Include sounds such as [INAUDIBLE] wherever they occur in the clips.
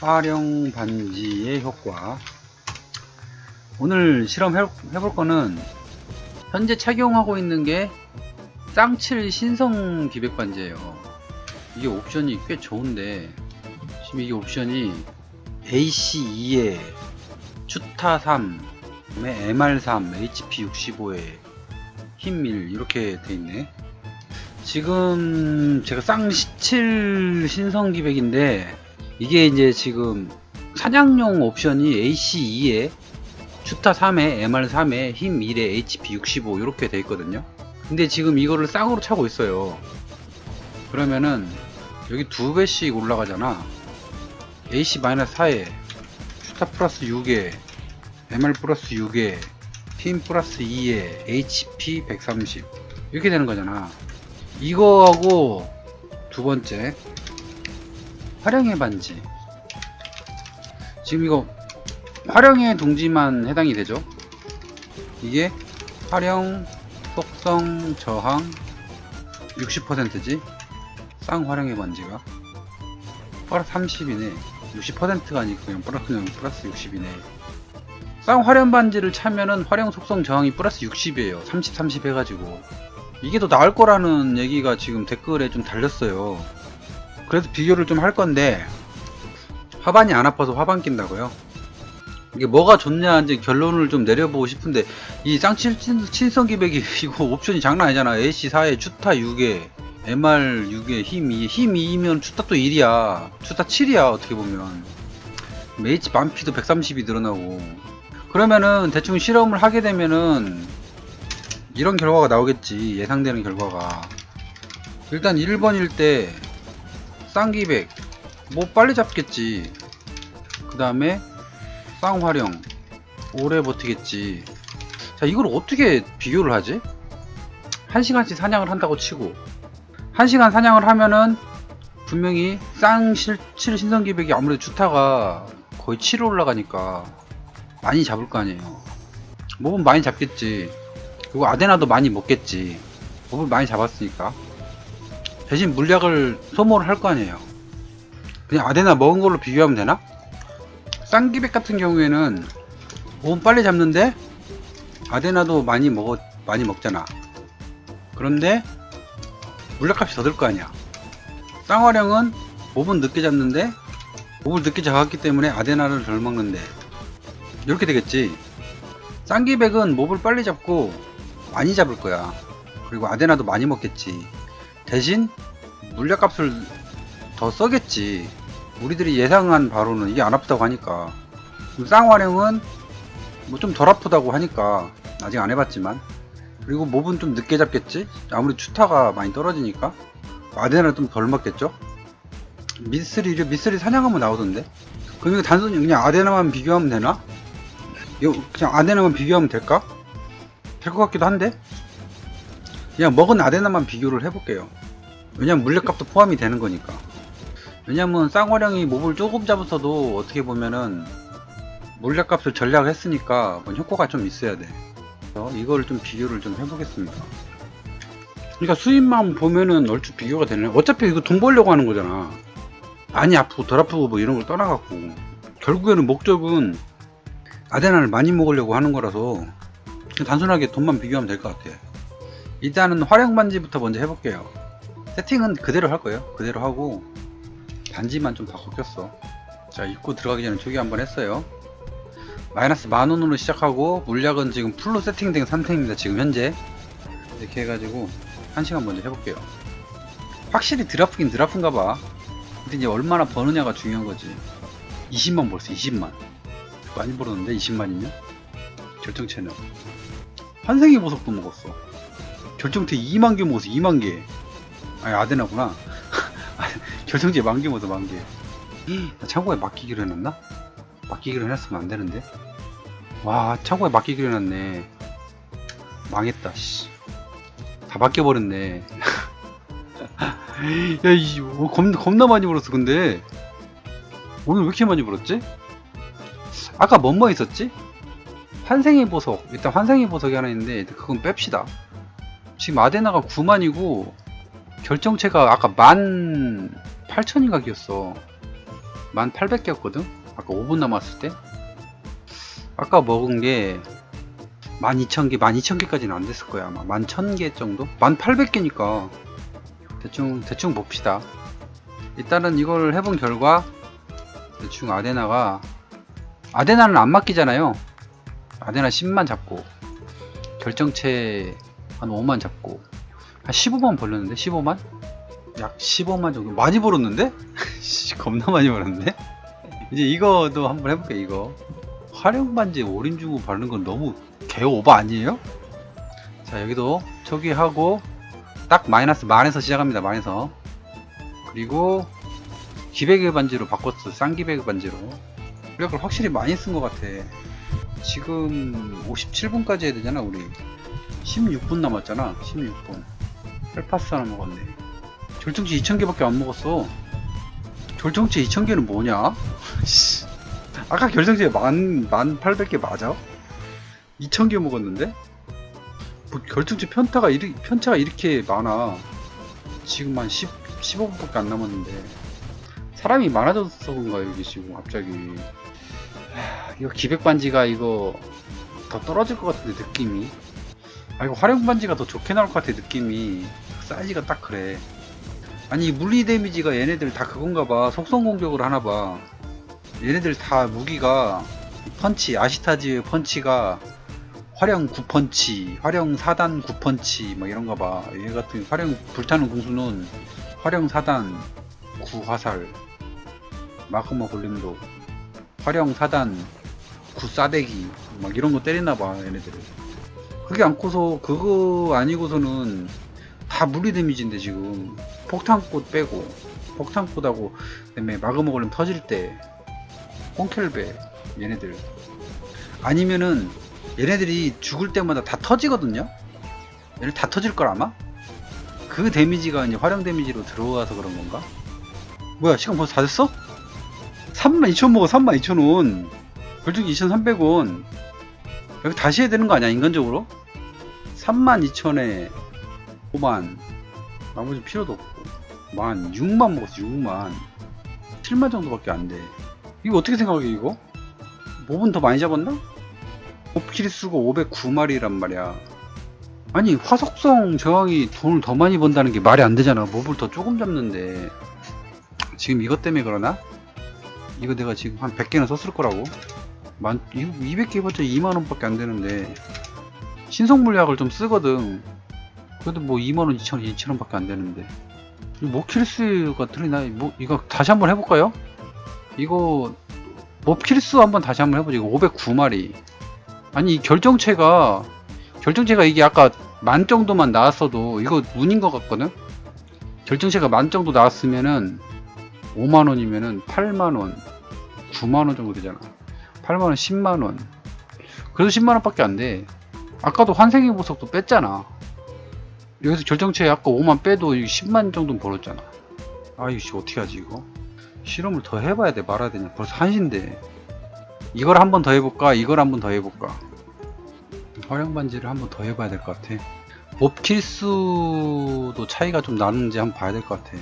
활용 반지의 효과. 오늘 실험 해, 해볼 거는 현재 착용하고 있는 게 쌍칠 신성 기백 반지예요. 이게 옵션이 꽤 좋은데 지금 이게 옵션이 AC2에 추타 3 MR3 HP 65에 힘1 이렇게 돼 있네. 지금 제가 쌍17 신성 기백인데 이게 이제 지금 사냥용 옵션이 AC2에 추타 3에 MR3에 힘 1에 HP 65 이렇게 돼 있거든요. 근데 지금 이거를 쌍으로 차고 있어요. 그러면은 여기 두 배씩 올라가잖아. AC-4에 추타 플러스 6에 MR 플러스 6에 힘 플러스 2에 HP 130 이렇게 되는 거잖아. 이거하고 두 번째 활용의 반지. 지금 이거 활용의 동지만 해당이 되죠? 이게 활용 속성 저항 60%지? 쌍활용의 반지가 플러스 30이네. 60%가 아니고 그냥 플러스 그냥 플러스 60이네. 쌍활용 반지를 차면은 활용 속성 저항이 플러스 60이에요. 30 30 해가지고. 이게 더 나을 거라는 얘기가 지금 댓글에 좀 달렸어요 그래서 비교를 좀 할 건데 화반이 안 아파서 화반 낀다고요? 이게 뭐가 좋냐 이제 결론을 좀 내려보고 싶은데 이 쌍칠 친성 기백이 [LAUGHS] 이거 옵션이 장난 아니잖아. AC4에 추타 6에 MR 6에 힘 2, 힘 2면 추타 또 1이야. 추타 7이야 어떻게 보면. H 반피도 130이 늘어나고. 그러면은 대충 실험을 하게 되면은 이런 결과가 나오겠지. 예상되는 결과가. 일단 1번일 때 쌍기백. 뭐 빨리 잡겠지. 그 다음에 쌍활용. 오래 버티겠지. 자 이걸 어떻게 비교를 하지? 1시간씩 사냥을 한다고 치고. 1시간 사냥을 하면은 분명히 쌍실 신성기백이 아무래도 주타가 거의 7 올라가니까 많이 잡을 거 아니에요. 몹은 많이 잡겠지. 그리고 아데나도 많이 먹겠지. 몹을 많이 잡았으니까 대신 물약을 소모를 할 거 아니에요 그냥 아데나 먹은 걸로 비교하면 되나? 쌍기백 같은 경우에는 몸 빨리 잡는데 아데나도 많이 먹어 많이 먹잖아. 그런데 물약값이 더 들 거 아니야. 쌍화령은 몹은 늦게 잡는데 몹을 늦게 잡았기 때문에 아데나를 덜 먹는데 이렇게 되겠지. 쌍기백은 몹을 빨리 잡고 많이 잡을 거야. 그리고 아데나도 많이 먹겠지. 대신 물약값을 더 써겠지. 우리들이 예상한 바로는 이게 안 아프다고 하니까. 쌍화령은 뭐 좀 덜 아프다고 하니까 아직 안 해봤지만. 그리고 몹은 좀 늦게 잡겠지? 아무리 추타가 많이 떨어지니까. 아데나를 좀덜 맞겠죠? 미스리를 미스리 사냥하면 나오던데? 그럼 이거 단순히 그냥 아데나만 비교하면 되나? 이거 그냥 아데나만 비교하면 될까? 될 것 같기도 한데 그냥 먹은 아데나만 비교를 해볼게요 왜냐면 물약값도 포함이 되는 거니까 왜냐면 쌍화령이 몹을 조금 잡았어도 어떻게 보면은 물약값을 전략을 했으니까 뭐 효과가 좀 있어야 돼. 이걸 좀 비교를 좀 해보겠습니다. 그러니까 수입만 보면은 얼추 비교가 되네. 어차피 이거 돈 벌려고 하는 거잖아. 많이 아프고 덜 아프고 뭐 이런 걸 떠나갖고 결국에는 목적은 아데나를 많이 먹으려고 하는 거라서 단순하게 돈만 비교하면 될 것 같아. 일단은 활용 반지부터 먼저 해볼게요. 세팅은 그대로 할 거예요. 그대로 하고 반지만 좀 바꿔 꼈어. 자, 입구 들어가기 전에 초기 한번 했어요. 마이너스 만원으로 시작하고, 물약은 지금 풀로 세팅된 상태입니다. 지금 현재. 이렇게 해가지고, 한 시간 먼저 해볼게요. 확실히 드라프긴 드라프인가 봐. 근데 이제 얼마나 버느냐가 중요한 거지. 20만 벌써, 20만. 많이 벌었는데, 20만이면? 결정체는. 환생의 보석도 먹었어. 결정체 2만 개 먹었어, 2만 개. 아니, 아데나구나. [LAUGHS] 결정지에 만개 먹어 만개 나 창고에 맡기기로 해놨나? 맡기기로 해놨으면 안 되는데 와 창고에 맡기기로 해놨네 망했다 씨 다 맡겨버렸네 [LAUGHS] 야이 뭐, 겁, 겁나 많이 벌었어 근데 오늘 왜 이렇게 많이 벌었지? 아까 뭐뭐 있었지? 환생의 보석 일단 환생의 보석이 하나 있는데 그건 뺍시다 지금 아데나가 9만이고 결정체가 아까 만 8천인가 기였어 1800개였거든? 아까 5분 남았을 때? 아까 먹은 게 12,000개, 12,000개까지는 안 됐을 거야 아마 11,000개 정도? 1800개니까 대충 대충 봅시다 일단은 이걸 해본 결과 대충 아데나가 아데나는 안 맡기잖아요 아데나 10만 잡고 결정체 한 5만 잡고 한 15만 벌렸는데 15만? 약 15만 정도 많이 벌었는데? [LAUGHS] 씨, 겁나 많이 벌었는데? 이제 이거도 한번 해볼게 이거 활용 반지 올인 주고 바르는 건 너무 개 오버 아니에요? 자 여기도 초기하고 딱 마이너스 만에서 시작합니다 만에서 그리고 기백의 반지로 바꿨어 쌍기백의 반지로 이력을 확실히 많이 쓴 것 같아 지금 57분까지 해야 되잖아 우리 16분 남았잖아 16분 8파스 하나 먹었네 절정치 2000개밖에 안 먹었어 결정체 2000개는 뭐냐? 씨. 아까 결정체 만, 만 800개 맞아? 2000개 먹었는데? 뭐 결정체 편타가 이리, 편차가 이렇게 많아. 지금 한 10, 15분밖에 안 남았는데. 사람이 많아져서 그런가, 여기 지금 갑자기. 하, 이거 기백 반지가 이거 더 떨어질 것 같은데, 느낌이. 아, 이거 활용 반지가 더 좋게 나올 것 같아, 느낌이. 사이즈가 딱 그래. 아니 물리 데미지가 얘네들 다 그건가 봐. 속성 공격을 하나 봐. 얘네들 다 무기가 펀치 아시타즈 펀치가 화령 9펀치 화령 4단 9펀치 뭐 이런가 봐얘 같은 화령 불타는 공수는 화령 4단 9화살. 마크마 볼륨도. 화령 4단 9 싸대기. 막 이런 거 때리나 봐 얘네들을 그게 않고서 그거 아니고서는 다 물리 데미지인데 지금. 폭탄꽃 빼고 폭탄꽃하고 그다음에 마그마 걸림 터질 때 뽕켈베 얘네들. 아니면은 얘네들이 죽을 때마다 다 터지거든요? 얘네 다 터질 걸 아마? 그 데미지가 이제 활용 데미지로 들어와서 그런 건가? 뭐야 시간 벌써 다 됐어? 32,000 먹어 32,000원. 결중 2,300원. 여기 다시 해야 되는 거 아니야 인간적으로 32,000에 5만. 나머지 필요도 없고. 만 6만 먹었어 6만. 7만 정도밖에 안 돼. 이거 어떻게 생각해 이거? 몹은 더 많이 잡았나? 옵킬이 쓰고 509마리란 말이야. 아니 화석성 저항이 돈을 더 많이 번다는 게 말이 안 되잖아. 몹을 더 조금 잡는데. 지금 이것 때문에 그러나? 이거 내가 지금 한 100개는 썼을 거라고. 만, 200개 해봤자 2만원밖에 안 되는데 신성 물약을 좀 쓰거든 그래도 뭐 2만원, 2천원, 2천원 밖에 안 되는데. 모킬수가 틀리나? 뭐, 이거 다시 한번 해볼까요? 이거, 모킬수 한번 다시 한번 해보자. 이거 509마리. 아니, 이 결정체가, 결정체가 이게 아까 만 정도만 나왔어도 이거 운인 것 같거든? 결정체가 만 정도 나왔으면은 5만원이면은 8만원, 9만원 정도 되잖아. 8만원, 10만원. 그래도 10만원 밖에 안 돼. 아까도 환생의 보석도 뺐잖아. 여기서 결정체에 아까 5만 빼도 10만 정도는 벌었잖아. 아, 이거 어떻게 하지, 이거? 실험을 더 해봐야 돼, 말아야 되냐. 벌써 한시인데. 이걸 한 번 더 해볼까? 이걸 한 번 더 해볼까? 활용 반지를 한 번 더 해봐야 될 것 같아. 몹 킬수도 차이가 좀 나는지 한번 봐야 될 것 같아.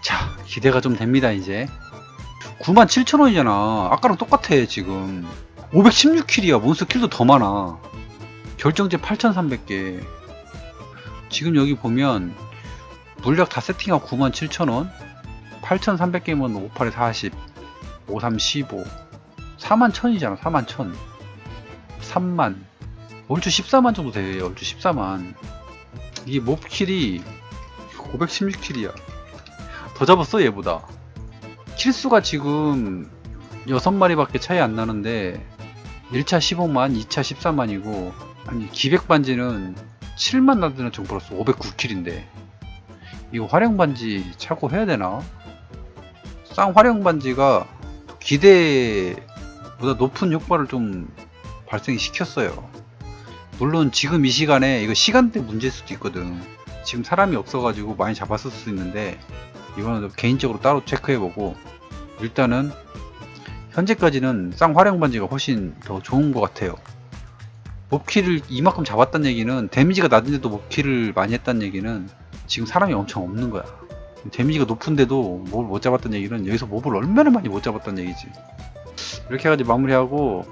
자, 기대가 좀 됩니다, 이제. 97,000원이잖아. 아까랑 똑같아, 지금. 516킬이야. 몬스터 킬도 더 많아. 결정체 8,300개. 지금 여기 보면 물약 다 세팅하고 97,000원 8,300개면 58에 40 53 15 4만 1000이잖아 4만 1000 3만. 얼추 14만 정도 돼요 얼추 14만. 이게 몹킬이 516킬이야. 더 잡았어 얘보다. 킬수가 지금 6마리밖에 차이 안 나는데 1차 15만 2차 14만이고 아니 기백반지는 7만 나드는 정 벌었어 509킬인데 이거 활용반지 차고 해야 되나? 쌍 활용반지가 기대보다 높은 효과를 좀 발생이 시켰어요. 물론 지금 이 시간에 이거 시간대 문제일 수도 있거든. 지금 사람이 없어가지고 많이 잡았을 수도 있는데 이거는 개인적으로 따로 체크해보고 일단은 현재까지는 쌍 활용반지가 훨씬 더 좋은 것 같아요 몹키를 이만큼 잡았다는 얘기는 데미지가 낮은데도 몹키를 많이 했다는 얘기는 지금 사람이 엄청 없는 거야 데미지가 높은데도 몹을 못 잡았던 얘기는 여기서 몹을 얼마나 많이 못 잡았던 얘기지. 이렇게 해가지고 마무리하고